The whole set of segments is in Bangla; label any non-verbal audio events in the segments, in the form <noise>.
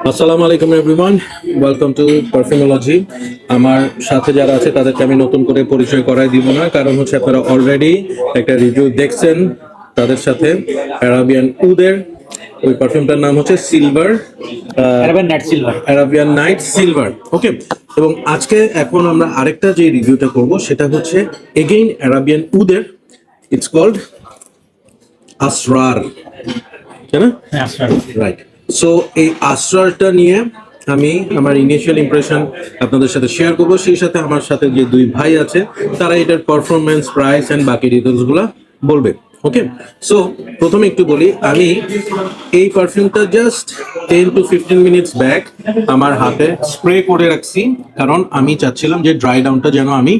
আসসালামু আলাইকুম এভরিওয়ান ওয়েলকাম টু পারফিউমোলজি আমার সাথে যারা আছে তাদেরকে আমি নতুন করে পরিচয় করাই দিব না কারণ হচ্ছে আপনারা অলরেডি একটা রিভিউ দেখছেন তাদের সাথে অ্যারাবিয়ান উদের ওই পারফিউমটার নাম হচ্ছে silver Arabian night silver Arabian night silver okay এবং আজকে এখন আমরা আরেকটা যে রিভিউটা করব সেটা হচ্ছে এগেইন অ্যারাবিয়ান উদের ইটস কল্ড আসরার তাই না রাইট সো এই আশ্রয়টা নিয়ে আমি আমার ইনিশিয়াল ইমপ্রেশন আপনাদের সাথে শেয়ার করব। সেই সাথে আমার সাথে যে দুই ভাই আছে, তারা এটার পারফরমেন্স প্রাইস অ্যান্ড বাকি ডিটেলসগুলা বলবে। ওকে সো প্রথমে একটু বলি, আমি এই পারফিউমটা just ten to fifteen minutes back আমার হাতে স্প্রে করে রাখছি। কারণ আমি চাচ্ছিলাম যে ড্রাই ডাউনটা যেন আমি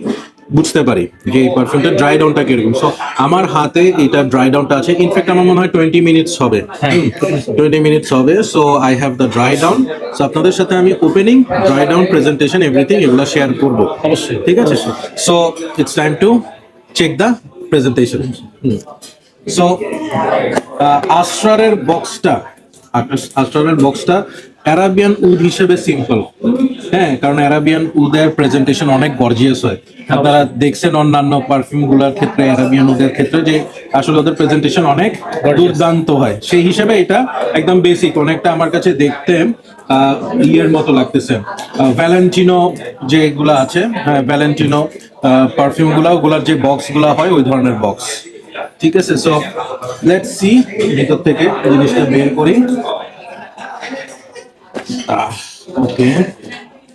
বুঝতে পারি যে এই পারফিউমটা ড্রাই ডাউনটা কীরকম। সো আমার হাতে এটা ড্রাই ডাউনটা আছে। ইনফ্যাক্ট আমার মনে হয় টোয়েন্টি মিনিটস হবে। টোয়েন্টি মিনিটস হবে। So I have the dry down so আপনাদের সাথে আমি opening dry down presentation everything এগুলো শেয়ার করব। অবশ্যই। ঠিক আছে? So it's time to check the presentation so আশ্রারের বক্সটা আশ্রারের বক্সটা অ্যারাবিয়ান উড হিসেবে সিম্পল হ্যাঁ কারণ অ্যারাবিয়ান উদের প্রেজেন্টেশন অনেক গর্জিয়াস হয়। আপনারা দেখছেন অন্যান্য পারফিউমগুলার ক্ষেত্রে অ্যারাবিয়ান উদের ক্ষেত্রে যে আসলে ওদের প্রেজেন্টেশন অনেক দুর্দান্ত হয়। সেই হিসেবে এটা একদম বেসিক অনেকটা আমার কাছে দেখতে ইয়ের মতো লাগতেছে। ভ্যালেন্টিনো যেগুলো আছে হ্যাঁ ভ্যালেন্টিনো পারফিউমগুলা ওগুলার যে বক্সগুলা হয় ওই ধরনের বক্স ঠিক আছে? সো লেটস সি ভিতর থেকে জিনিসটা বের করি। Okay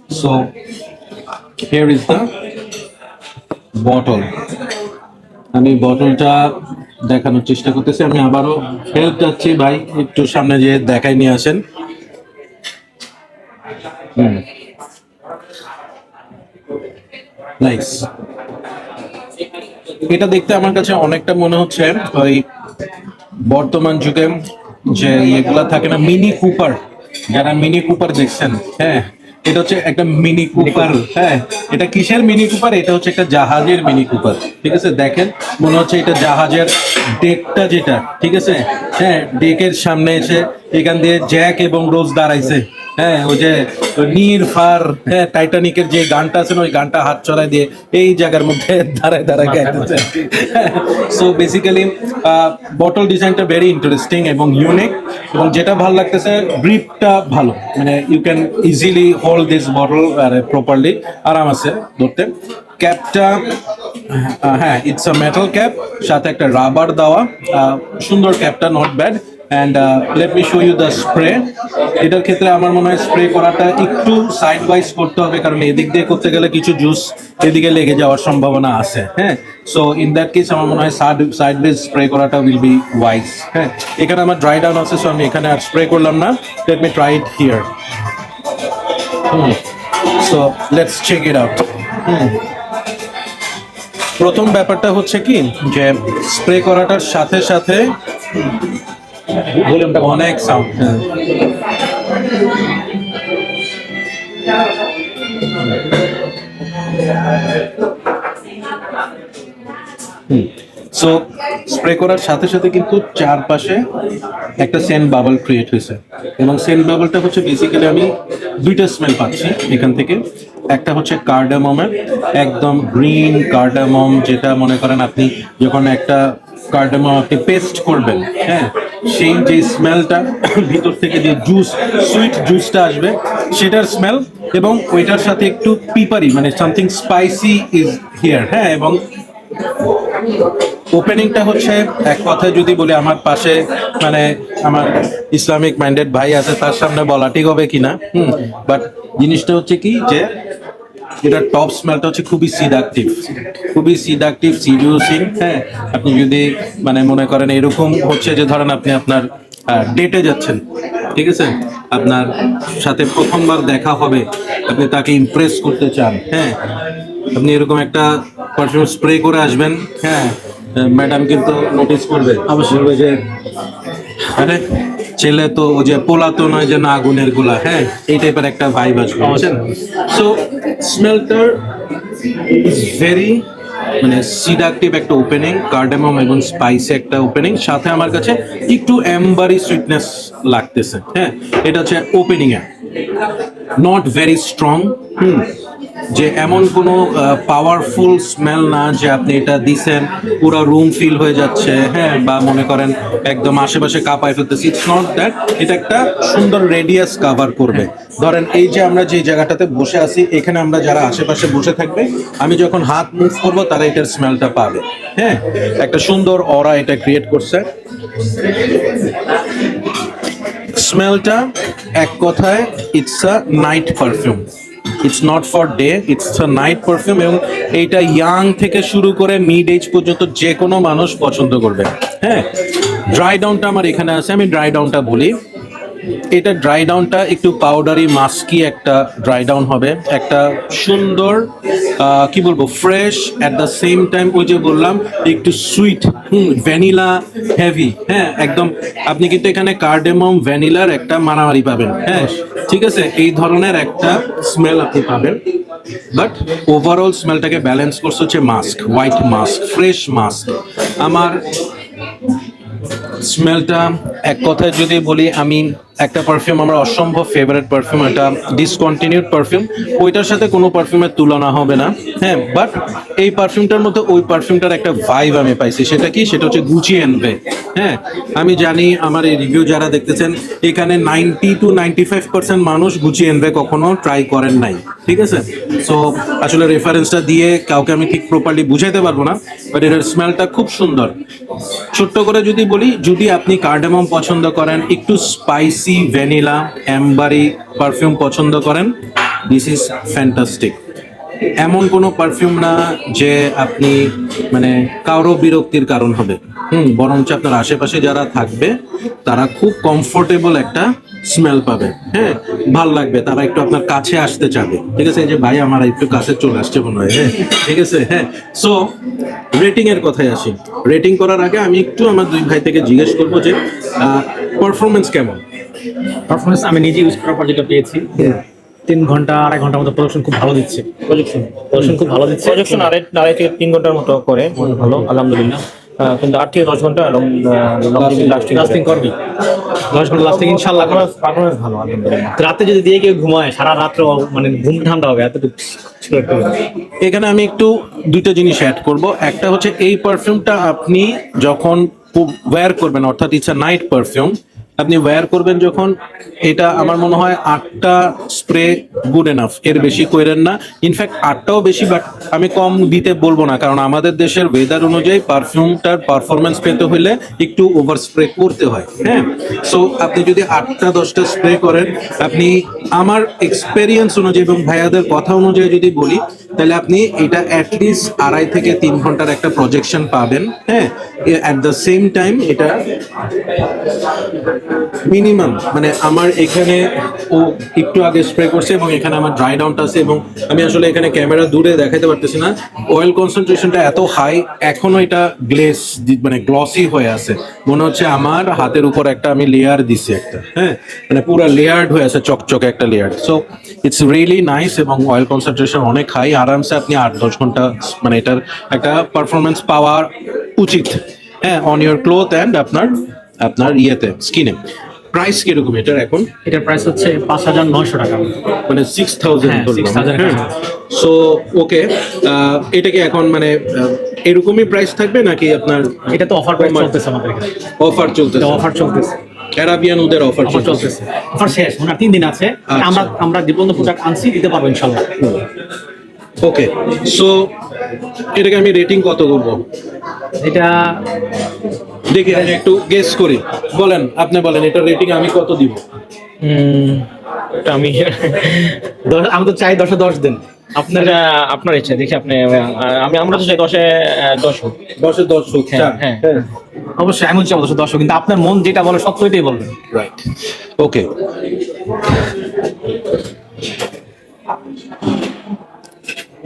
so here is the bottle আমি বটলটা দেখানোর চেষ্টা করতেছি। আমি আবারও হেল্প চাচ্ছি ভাই, একটু সামনে যে দেখাই নিয়ে আসেন। নাইস এটা দেখতে আমার কাছে অনেকটা মনে হচ্ছে ওই বর্তমান যুগে যে ইয়েগুলা থাকে না মিনি কুপার যারা মিনি কুপার দেখছেন হ্যাঁ। এটা হচ্ছে একটা মিনি কুপার হ্যাঁ? এটা কিসের মিনি কুপার এটা হচ্ছে একটা জাহাজের মিনি কুপার ঠিক আছে? দেখেন মনে হচ্ছে এটা জাহাজের ডেকটা যেটা ঠিক আছে? হ্যাঁ ডেকের সামনে এসে এখান দিয়ে জ্যাক এবং রোজ দাঁড়াইছে হ্যাঁ? ওই যে নীর ফার হ্যাঁ টাইটানিকের যে গানটা আছে না ওই গানটা হাত চড়াই দিয়ে এই জায়গার মধ্যে দাঁড়ায় দাঁড়ায় গাইতেছে। সো বেসিক্যালি বটল ডিজাইনটা ভেরি ইন্টারেস্টিং এবং ইউনিক এবং যেটা ভালো লাগতেছে গ্রিপটা ভালো। মানে you can easily hold this bottle properly আরাম আছে ধরতে। ক্যাপটা হ্যাঁ ইটস আ মেটাল ক্যাপ সাথে একটা রাবার দেওয়া সুন্দর ক্যাপটা not bad and let me show you the spray এটার ক্ষেত্রে আমার মনে হয় স্প্রে করাটা একটু সাইড ওয়াইজ করতে হবে, কারণ এদিক দিয়ে করতে গেলে কিছু জুস এদিকে লেগে যাওয়ার সম্ভাবনা আছে হ্যাঁ? সো ইন দ্যাট কেস আমার মনে হয় সাইড সাইড ওয়াইজ স্প্রে করাটা উইল বি ওয়াইজ হ্যাঁ? এখানে আমার ড্রাই ডাউন আছে সো আমি এখানে আর স্প্রে করলাম না। Let me try it here so let's check it out প্রথম ব্যাপারটা হচ্ছে কি যে স্প্রে করাটার সাথে সাথে অনেক সাউন্ড সো স্প্রে করার সাথে সাথে কিন্তু চারপাশে একটা সেন্ট বাবল ক্রিয়েট হয়েছে। এবং সেন্ট বাবলটা হচ্ছে বেসিক্যালি আমি দুইটা স্মেল পাচ্ছি এখান থেকে। একটা হচ্ছে কার্ডামমের একদম গ্রিন কার্ডামম যেটা মনে করেন আপনি যখন একটা কার্ডামম আপনি পেস্ট করবেন হ্যাঁ সেই যে স্মেলটা ভিতর থেকে যে জুস সুইট জুসটা আসবে, সেটার স্মেল এবং ওইটার সাথে একটু পিপারি মানে সামথিং স্পাইসি ইজ হিয়ার হ্যাঁ এবং ওপেনিংটা হচ্ছে এক কথায় যদি বলি, আমার পাশে মানে আমার ইসলামিক মাইন্ডেড ভাই আছে, তার সামনে বলা ঠিক হবে কিনা, হুম? বাট জিনিসটা হচ্ছে কি যে, এটা টপ স্মেলটা হচ্ছে খুবই সিডাকটিভ খুবই সিডাকটিভ সিডিউসিং হ্যাঁ? আপনি যদি মানে মনে করেন এরকম হচ্ছে যে, ধরেন আপনি আপনার ডেটে যাচ্ছেন, ঠিক আছে? আপনার সাথে প্রথমবার দেখা হবে, আপনি তাকে ইমপ্রেস করতে চান হ্যাঁ? আপনি এরকম একটা পারফিউম স্প্রে করে আসবেন হ্যাঁ? ম্যাডাম কিন্তু নোটিস করবে। অবশ্যই। বলবে যে আরে ছেলে তো ও যে পোলা তো নয় যে না আগুনের গোলা হ্যাঁ এই টাইপের একটা ভাইব আসবে বুঝছেন? সো স্মেলটার ইজ ভেরি মানে সিডাকটিভ একটা ওপেনিং কার্ডামম এবং স্পাইসি একটা ওপেনিং সাথে আমার কাছে একটু এম্বারি সুইটনেস লাগতেছে হ্যাঁ এটা হচ্ছে ওপেনিং এ। নট ভেরি স্ট্রং যে এমন কোনো পাওয়ারফুল স্মেল না যে আপনি এটা দিছেন, পুরো রুম ফিল হয়ে যাচ্ছে হ্যাঁ বা মনে করেন একদম আশেপাশে কাঁপায় ফেলতেছি। ইটস নট দ্যাট এটা একটা সুন্দর রেডিয়াস কাভার করবে। ধরেন এই যে আমরা যে জায়গাটাতে বসে আছি, এখানে আমরা যারা আশেপাশে বসে থাকবে, আমি যখন হাত মুভ করব, তারা এটার স্মেলটা পাবে। হ্যাঁ একটা সুন্দর অরা এটা ক্রিয়েট করছে। স্মেলটা এক কথায় it's a night perfume it's not for day it's night perfume এবং এইটা ইয়াং থেকে শুরু করে মিড এজ পর্যন্ত যে কোনো মানুষ পছন্দ করবে। হ্যাঁ? ড্রাই ডাউনটা আমার এখানে আছে, আমি ড্রাই ডাউনটা বলি। এটা ড্রাই ডাউনটা একটু পাউডারি মাস্কি একটা ড্রাই ডাউন হবে। একটা সুন্দর কি বলব fresh at the same time ওই যে বললাম, একটু সুইট হুম ভ্যানিলা হেভি হ্যাঁ একদম, আপনি কিন্তু এখানে কার্ডেমম ভ্যানিলার একটা মারামারি পাবেন হ্যাঁ ঠিক আছে? এই ধরনের একটা স্মেল আপনি পাবেন। বাট ওভারঅল স্মেলটাকে ব্যালেন্স করছে হচ্ছে musk white musk fresh musk আমার স্মেলটা এক কথায় যদি বলি, আমি একটা পারফিউম আমার অসম্ভব ফেভারিট পারফিউম এটা ডিসকন্টিনিউড পারফিউম ওইটার সাথে কোনো পারফিউমের তুলনা হবে না হ্যাঁ বাট এই পারফিউমটার মধ্যে ওই পারফিউমটার একটা ভাইব আমি পাইছি। সেটা কি? সেটা হচ্ছে গুচি এনভে হ্যাঁ। আমি জানি আমার এই রিভিউ যারা দেখতেছেন, এখানে ninety two ninety five percent মানুষ গুচি এনভে কখনো ট্রাই করেন নাই, ঠিক আছে? সো আসলে রেফারেন্সটা দিয়ে কাউকে আমি ঠিক প্রপারলি বুঝাইতে পারব না বাট এটার স্মেলটা খুব সুন্দর। ছোট্ট করে যদি বলি, যদি আপনি কার্ডামম পছন্দ করেন, একটু স্পাইসি ভ্যানিলা অ্যাম্বারি পারফিউম পছন্দ করেন দিস ইজ ফ্যান্টাস্টিক এমন কোনো পারফিউম না যে আপনি মানে কারও বিরক্তির কারণ হবে। হুম, বরঞ্চ আপনার আশেপাশে যারা থাকবে, তারা খুব কমফোর্টেবল একটা স্মেল পাবে। হ্যাঁ ভালো লাগবে, তারা একটু আপনার কাছে আসতে চাবে। ঠিক আছে যে ভাই আমার একটু কাছে চলে আসছে মনে হয় হ্যাঁ ঠিক আছে হ্যাঁ। সো রেটিং এর কথায় আসি। রেটিং করার আগে আমি একটু আমার দুই ভাই থেকে জিজ্ঞেস করব যে পারফরমেন্স কেমন? পারফরমেন্স আমি নিজে ইউজ করার পর যেটা পেয়েছি তিন ঘণ্টা আড়াই ঘণ্টার মতো প্রোডাকশন খুব ভালো দিচ্ছে। প্রজেকশন প্রোডাকশন খুব ভালো দিচ্ছে। প্রজেকশন আড়াই আড়াই থেকে তিন ঘণ্টার মতো করে ভালো আলহামদুলিল্লাহ। কিন্তু আট থেকে দশ ঘণ্টা লং লাস্টিং লাস্টিং করবি। দশ ঘণ্টা লাস্টিং ইনশাল্লাহ। পারফরমেন্স ভালো আলহামদুলিল্লাহ। রাতে যদি দিয়ে কেউ ঘুমায় সারা রাত্র মানে ঘুম ঠান্ডা হবে এতটুকু এখানে আমি একটু দুইটা জিনিস অ্যাড করব। একটা হচ্ছে এই পারফিউমটা আপনি যখন ওয়্যার করবেন অর্থাৎ ইটস আ নাইট পারফিউম আপনি ওয়্যার করবেন যখন, এটা আমার মনে হয় আটটা স্প্রে গুড এনাফ এর বেশি করেন না। ইনফ্যাক্ট আটটাও বেশি বাট আমি কম দিতে বলব না, কারণ আমাদের দেশের ওয়েদার অনুযায়ী পারফিউমটার পারফরমেন্স পেতে হলে একটু ওভার স্প্রে করতে হয় হ্যাঁ? সো আপনি যদি আটটা, দশটা স্প্রে করেন, আপনি আমার এক্সপেরিয়েন্স অনুযায়ী এবং ভাইয়াদের কথা অনুযায়ী যদি বলি, তাহলে আপনি এটা অ্যাটলিস্ট আড়াই থেকে তিন ঘণ্টার একটা প্রজেকশন পাবেন হ্যাঁ? অ্যাট দ্য সেম টাইম এটা মিনিমাম মানে আমার এখানে ও একটু আগে স্প্রে করছে এবং এখানে আমার ড্রাই ডাউনটা আছে এবং আমি আসলে এখানে ক্যামেরা দূরে দেখাতে পারতেছি না। অয়েল কনসেন্ট্রেশনটা এত হাই এখনও এটা গ্লেস মানে গ্লসি হয়ে আছে। মনে হচ্ছে আমার হাতের উপর একটা আমি লেয়ার দিছি একটা হ্যাঁ? মানে পুরো লেয়ার্ড হয়ে আছে, চকচকে একটা layer so it's really nice এবং অয়েল কনসেন্ট্রেশন অনেক হাই আরামসে আপনি আট দশ ঘণ্টা মানে এটার একটা পারফরমেন্স পাওয়ার উচিত। হ্যাঁ অন ইয়োর ক্লোথ অ্যান্ড আপনার আপনার ইয়েতে স্কিনে প্রাইস কীরকম এটার এখন? এটার প্রাইস হচ্ছে পাঁচ হাজার নয়শো টাকা। মানে সিক্স থাউজেন্ড 6,000 সো ওকে এটা কি এখন মানে এরকমই প্রাইস থাকবে নাকি আপনার এটা তো অফার প্রাইস চলতেছে আমাদের অফার চলতেছে। অফার চলতেছে। অ্যারাবিয়ান ওদের অফার চলতেছে। অফার শেষ আর তিন দিন আছে। আচ্ছা। আমরা আমরা যে পর্যন্ত প্রোডাক্ট আনছি দিতে পারব ইনশাল্লাহ। ওকে সো এটাকে আমি রেটিং কত করব এটা দেখি আমি একটু গেস করি। বলেন আপনি বলেন এটা রেটিং আমি কত দিব? আমি <laughs> দশ- আমি তো চাই দশে দশ দিন। আপনার আপনার ইচ্ছা দেখি আপনি আমি আমরা তো চাই দশে দশ হোক। দশে দশ হোক হ্যাঁ, চার হ্যাঁ। অবশ্যই আমি চাই দশে দশ হোক কিন্তু আপনার মন যেটা বলে সত্য এটাই বলবেন। রাইট ওকে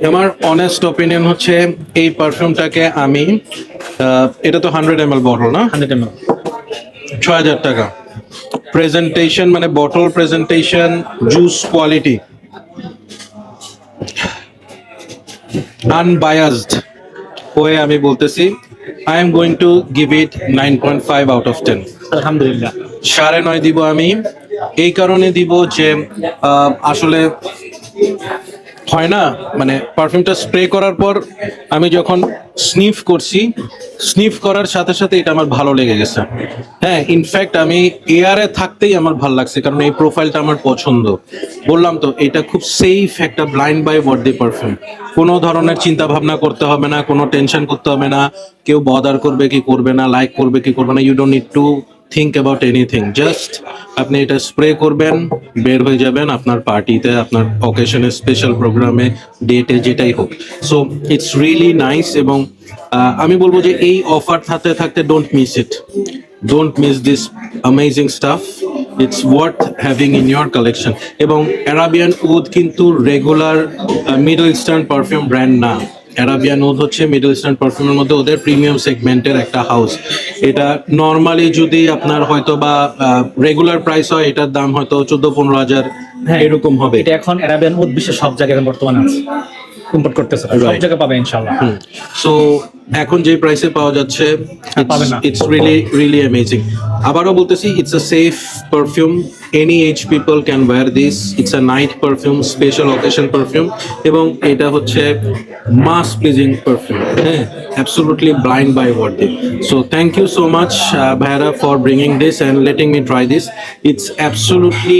আমার অনেস্ট অপিনিয়ন হচ্ছে এই পারফিউমটাকে আমি এটা তো হান্ড্রেড এম এল বটল না? হান্ড্রেড এম এল ছয় হাজার টাকা। প্রেজেন্টেশন মানে bottle presentation juice quality unbiased হয়ে আমি বলতেছি I am going to give it nine point five out of ten আলহামদুলিল্লাহ। সাড়ে নয় দিব আমি। এই কারণে দিব যে আসলে হয় না। মানে পারফিউমটা স্প্রে করার পর আমি যখন স্নিফ করছি স্নিফ করার সাথে সাথে এটা আমার ভালো লেগে গেছে। হ্যাঁ ইনফ্যাক্ট আমি এয়ারে থাকতেই আমার ভালো লাগছে, কারণ এই প্রোফাইলটা আমার পছন্দ। বললাম তো, এটা খুব সেফ একটা ব্লাইন্ড বাই বডি পারফিউম কোনো ধরনের চিন্তা ভাবনা করতে হবে না, কোনো টেনশন করতে হবে না। কেউ বদার করবে কি করবে না লাইক করবে কি করবে না you don't need to think about anything just আপনি এটা স্প্রে করবেন, বের হয়ে যাবেন আপনার পার্টিতে আপনার অকেশনে স্পেশাল প্রোগ্রামে ডেটে যেটাই হোক। সো ইটস রিয়েলি নাইস এবং আমি বলব যে এই অফার থাকতে থাকতে don't miss it don't miss this amazing stuff it's worth having in your collection এবং অ্যারাবিয়ান উড কিন্তু regular Middle Eastern perfume brand না। অ্যারাবিয়ান ওদ হচ্ছে মিডল ইস্টার্ন পারফিউমের মধ্যে ওদের প্রিমিয়াম সেগমেন্টের একটা হাউস এটা নর্মালি যদি আপনার হয়তো বা রেগুলার প্রাইস হয় এটার দাম হয়তো চোদ্দ পনেরো হাজার হ্যাঁ। এরকম হবে। এটা এখন অ্যারাবিয়ান ওদ বিশ্বের সব জায়গায় বর্তমানে আছে। ইম্পোর্ট করতেছে সব জায়গায় পাবে ইনশাল্লাহ সো এখন যে প্রাইসে পাওয়া যাচ্ছে ইটস রিয়েলি রিয়েলি অ্যামেজিং আবারও বলতেছি it's a safe perfume any age people can wear this it's a night perfume special occasion perfume এবং এটা হচ্ছে মাস প্লিজিং পারফিউম হ্যাঁ? Absolutely blind buy word so thank you so much ভাইরা for bringing this and letting me try this it's absolutely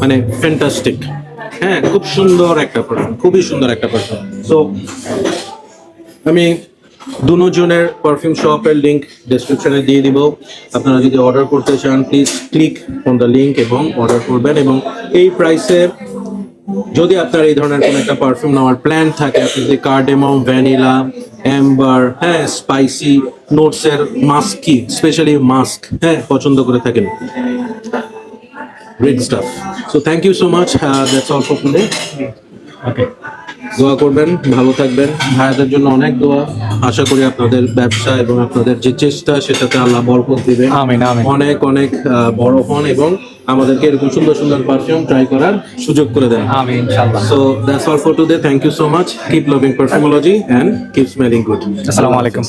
মানে ফ্যান্টাস্টিক হ্যাঁ খুব সুন্দর একটা পারফিউম খুবই সুন্দর একটা পারফিউম সো আমি দুজনের পারফিউম শপের লিংক ডেসক্রিপশনে দিয়ে দিব। আপনারা যদি অর্ডার করতে চান please click on the link এবং অর্ডার করবেন এবং এই প্রাইসে যদি আপনার এই ধরনের কোনো একটা পারফিউম নেওয়ার প্ল্যান থাকে, আপনি যদি কার্ডেমম ভ্যানিলা অ্যাম্বার হ্যাঁ স্পাইসি নোটসের মাস্কি স্পেশালি মাস্ক হ্যাঁ পছন্দ করে থাকেন। Great stuff so thank you so much that's all for today okay দোয়া করবেন ভালো থাকবেন। ভাইয়াদের জন্য অনেক দোয়া। আশা করি আপনাদের ব্যবসা এবং আপনাদের যে চেষ্টা সেটাতে আল্লাহ বরকত দিবে আমিন, আমিন। অনেক অনেক বড় হন এবং আমাদেরকে এরকম সুন্দর সুন্দর পারফিউম ট্রাই করার সুযোগ করে দেন। So that's all for today. Thank you so much. Keep loving perfumology and keep smelling good. আসসালামু আলাইকুম।